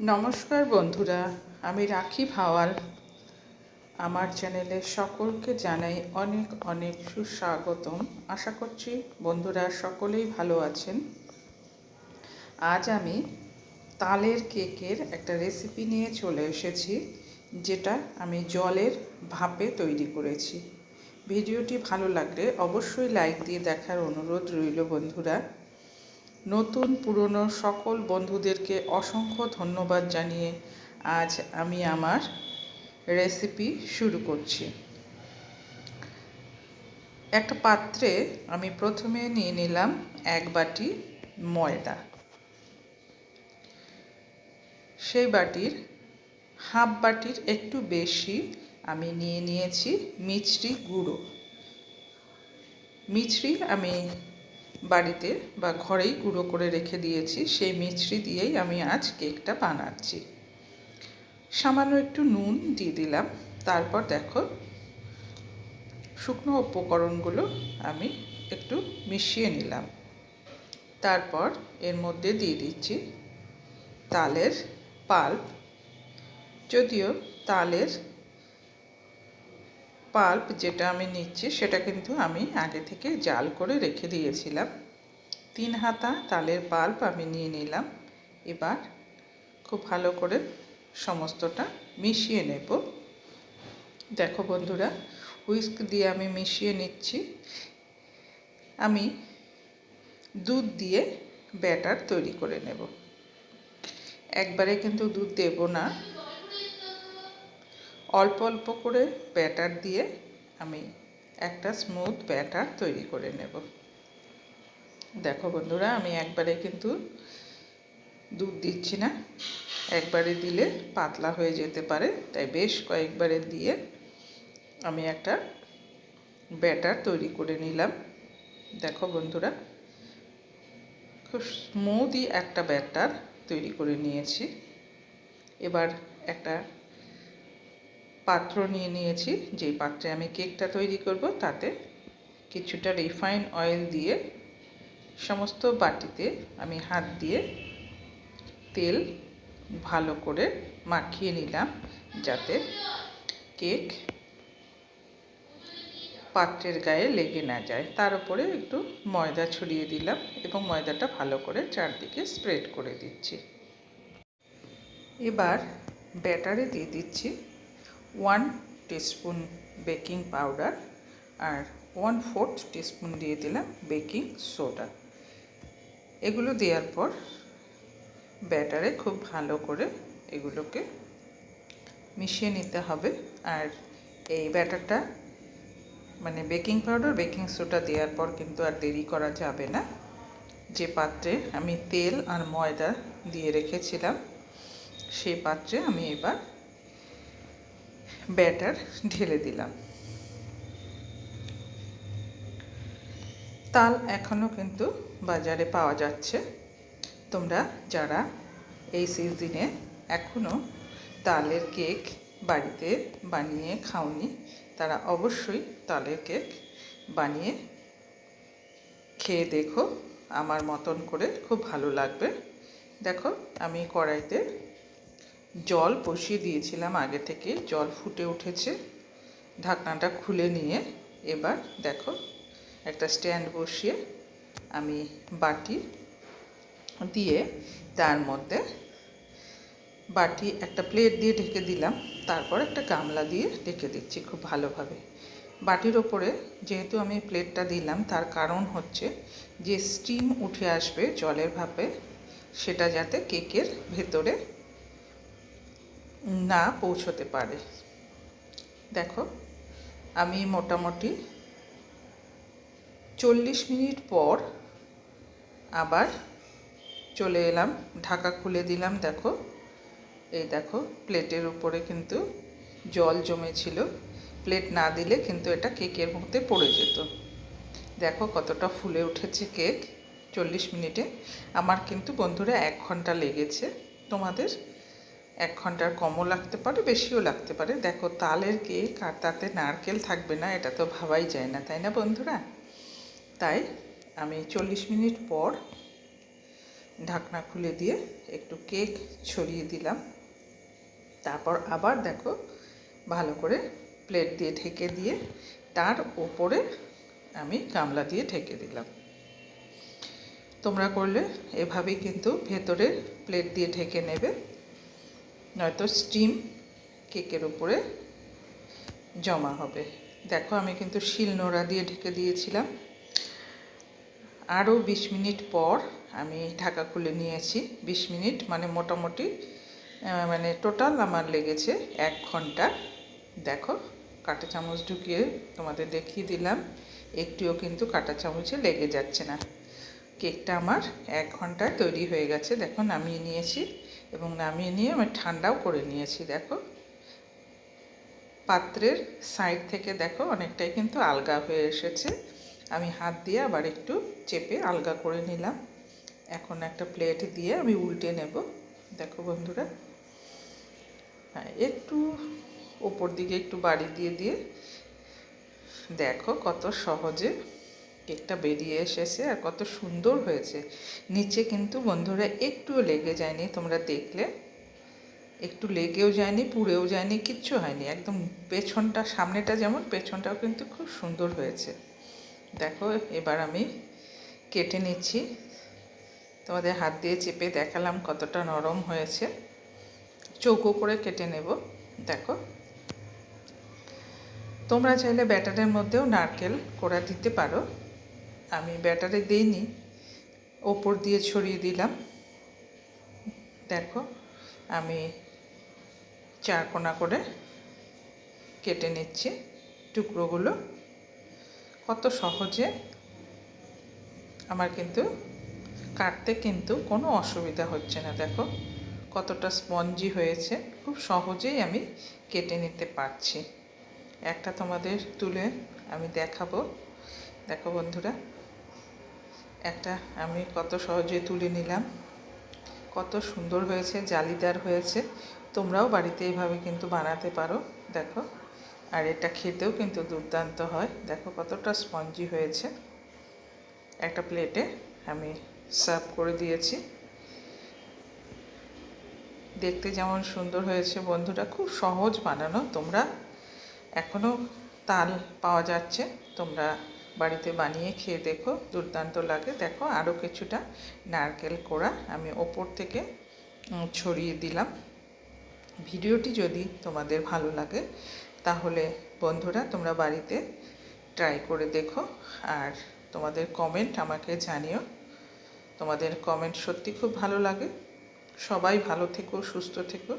নমস্কার বন্ধুরা, আমি রাখি ভাওয়াল। আমার চ্যানেলে সকলকে জানাই অনেক অনেক সুস্বাগতম। আশা করছি বন্ধুরা সকলেই ভালো আছেন। আজ আমি তালের কেকের একটা রেসিপি নিয়ে চলে এসেছি, যেটা আমি জলের ভাপে তৈরি করেছি। ভিডিওটি ভালো লাগলে অবশ্যই লাইক দিয়ে দেখার অনুরোধ রইল বন্ধুরা। নতুন পুরনো সকল বন্ধুদেরকে অসংখ্য ধন্যবাদ জানিয়ে আজ আমি আমার রেসিপি শুরু করছি। একটা পাত্রে আমি প্রথমে নিয়ে নিলাম এক বাটি ময়দা। সেই বাটির হাফ বাটির একটু বেশি আমি নিয়ে নিয়েছি মিছরি গুঁড়ো। মিছরি আমি বাড়িতে বা ঘরেই গুঁড়ো করে রেখে দিয়েছি, সেই মিছরি দিয়েই আমি আজ কেকটা বানাচ্ছি। সামান্য একটু নুন দিয়ে দিলাম, তারপর দেখো শুকনো উপকরণগুলো আমি একটু মিশিয়ে নিলাম। তারপর এর মধ্যে দিয়ে দিচ্ছি তালের পাল্প। যদিও তালের পাল্প যেটা আমি নিচ্ছি, সেটা কিন্তু আমি আগে থেকে জাল করে রেখে দিয়েছিলাম। তিন হাতা তালের পাল্প আমি নিয়ে নিলাম। এবার খুব ভালো করে সমস্তটা মিশিয়ে নেব। দেখো বন্ধুরা, হুইস্ক দিয়ে আমি মিশিয়ে নিচ্ছি। আমি দুধ দিয়ে ব্যাটার তৈরি করে নেব। একবারে কিন্তু দুধ দেব না। অল্প অল্প করে ব্যাটার দিয়ে আমি একটা স্মুথ ব্যাটার তৈরি করে নেব। দেখো বন্ধুরা, আমি একবারে কিন্তু দুধ দিচ্ছি না। একবারে দিলে পাতলা হয়ে যেতে পারে, তাই বেশ কয়েকবারে দিয়ে আমি একটা ব্যাটার তৈরি করে নিলাম। দেখো বন্ধুরা, খুব স্মুথই একটা ব্যাটার তৈরি করে নিয়েছি। এবার একটা পাত্র নিয়ে নিয়েছি। যেই পাত্রে আমি কেকটা তৈরি করব, তাতে কিছুটা রিফাইন অয়েল দিয়ে সমস্ত বাটিতে আমি হাত দিয়ে তেল ভালো করে মাখিয়ে নিলাম, যাতে কেক পাত্রের গায়ে লেগে না যায়। তার উপরে একটু ময়দা ছড়িয়ে দিলাম এবং ময়দাটা ভালো করে চারদিকে স্প্রেড করে দিচ্ছি। এবার ব্যাটারে দিয়ে দিচ্ছি ওয়ান টিস্পুন বেকিং পাউডার আর ওয়ান ফোর্থ টিস্পুন দিয়ে দিলাম বেকিং সোডা। এগুলো দেওয়ার পর ব্যাটারে খুব ভালো করে এগুলোকে মিশিয়ে নিতে হবে আর এই ব্যাটারটা মানে বেকিং পাউডার, বেকিং সোডা দেওয়ার পর কিন্তু আর দেরি করা যাবে না। যে পাত্রে আমি তেল আর ময়দা দিয়ে রেখেছিলাম সেই পাত্রে আমি এবার ব্যাটার ঢেলে দিলাম। তাল এখনও কিন্তু বাজারে পাওয়া যাচ্ছে। তোমরা যারা এই সিজনে এখনও তালের কেক বাড়িতে বানিয়ে খাওনি, তারা অবশ্যই তালের কেক বানিয়ে খেয়ে দেখো। আমার মতন করে খুব ভালো লাগবে। দেখো, আমি কড়াইতে জল বসিয়ে দিয়েছিলাম আগে থেকে, জল ফুটে উঠেছে। ঢাকনাটা খুলে নিয়ে এবার দেখো, একটা স্ট্যান্ড বসিয়ে আমি বাটি দিয়ে তার মধ্যে বাটি একটা প্লেট দিয়ে ঢেকে দিলাম, তারপর একটা গামলা দিয়ে ঢেকে দিচ্ছি খুব ভালোভাবে। বাটির ওপরে যেহেতু আমি প্লেটটা দিলাম, তার কারণ হচ্ছে যে স্টিম উঠে আসবে জলের ভাপে, সেটা যাতে কেকের ভেতরে না পৌঁছতে পারে। দেখো, আমি মোটামুটি চল্লিশ মিনিট পর আবার চলে এলাম, ঢাকা খুলে দিলাম, দেখো। এই দেখো, প্লেটের উপরে কিন্তু জল জমেছিল। প্লেট না দিলে কিন্তু এটা কেকের মধ্যে পড়ে যেত। দেখো কতটা ফুলে উঠেছে কেক, চল্লিশ মিনিটে। আমার কিন্তু বন্ধুরা এক ঘণ্টা লেগেছে। তোমাদের? এক ঘণ্টার কমও লাগতে পারে, বেশিও লাগতে পারে। দেখো, তালের কেক আর তাতে নারকেল থাকবে না, এটা তো ভাবাই যায় না, তাই না বন্ধুরা? তাই আমি চল্লিশ মিনিট পর ঢাকনা খুলে দিয়ে একটু কেক ছড়িয়ে দিলাম। তারপর আবার দেখো, ভালো করে প্লেট দিয়ে ঢেকে দিয়ে তার ওপরে আমি গামলা দিয়ে ঢেকে দিলাম। তোমরা করলে, এভাবেই কিন্তু ভেতরের প্লেট দিয়ে ঢেকে নেবে। নয়তো স্টিম কেকের উপরে জমা হবে। দেখো আমি কিন্তু শিল নোড়া দিয়ে ঢেকে দিয়েছিলাম। আরও বিশ মিনিট পর আমি ঢাকা খুলে নিয়েছি বিশ মিনিট মানে মোটামুটি মানে টোটাল আমার লেগেছে এক ঘণ্টা। দেখো, কাঁটা চামচ ঢুকিয়ে তোমাদের দেখিয়ে দিলাম। একটিও কিন্তু কাঁটা চামচে লেগে যাচ্ছে না। কেকটা আমার এক ঘন্টায় তৈরি হয়ে গেছে। দেখো, নামিয়ে নিয়েছি। এবং নামিয়ে নিয়ে আমি ঠান্ডাও করে নিয়েছি, দেখো। পাত্রের সাইড থেকে দেখো, অনেকটাই কিন্তু আলগা হয়ে এসেছে। আমি হাত দিয়ে আবার একটু চেপে আলগা করে নিলাম। এখন একটা প্লেট দিয়ে আমি উল্টে নেব। দেখো বন্ধুরা। হ্যাঁ একটু ওপর দিকে একটু বাড়ি দিয়ে দিয়ে দেখো কত সহজে কেকটা বেরিয়ে এসেছে আর কত সুন্দর হয়েছে। নিচে কিন্তু বন্ধুরা একটুও লেগে যায়নি, তোমরা দেখলে। একটু লেগেও যায়নি, পুড়েও যায়নি, কিচ্ছু হয়নি। একদম পেছনটা, সামনেটা যেমন, পেছনটাও কিন্তু খুব সুন্দর হয়েছে। দেখো, এবার আমি কেটে নিচ্ছি। তোমাদের হাত দিয়ে চেপে দেখালাম কতটা নরম হয়েছে। চৌকো করে কেটে নেব, দেখো। তোমরা চাইলে ব্যাটারের মধ্যেও নারকেল কোড়া দিতে পারো। আমি ব্যাটারে দিইনি, ওপর দিয়ে ছড়িয়ে দিলাম। দেখো, আমি চার কোনা করে কেটে নিচ্ছি টুকরোগুলো। কত সহজে আমার কিন্তু কাটতে কিন্তু কোনো অসুবিধা হচ্ছে না। দেখো, কতটা স্পঞ্জি হয়েছে, খুব সহজেই আমি কেটে নিতে পারছি। একটা তোমাদের তুলে আমি দেখাবো। দেখো বন্ধুরা একটা আমি কত সহজে তুলে নিলাম। কত সুন্দর হয়েছে, জালিদার হয়েছে। তোমরাও বাড়িতে এইভাবে কিন্তু বানাতে পারো, দেখো। আর এটা খেতেও কিন্তু দুর্দান্ত হয়। দেখো কতটা স্পঞ্জি হয়েছে। একটা প্লেটে আমি সার্ভ করে দিয়েছি। দেখতে যেমন সুন্দর হয়েছে। বন্ধুরা, খুব সহজ বানানো। তোমরা এখনও তাল পাওয়া যাচ্ছে। তোমরা বাড়িতে বানিয়ে খেয়ে দেখো, দুর্দান্ত লাগে। দেখো আরও কিছুটা নারকেল কোড়া আমি ওপর থেকে ছড়িয়ে দিলাম। ভিডিওটি যদি তোমাদের ভালো লাগে, তাহলে বন্ধুরা তোমরা বাড়িতে ট্রাই করে দেখো আর তোমাদের কমেন্ট আমাকে জানিও। তোমাদের কমেন্ট সত্যি খুব ভালো লাগে। সবাই ভালো থেকো, সুস্থ থেকো।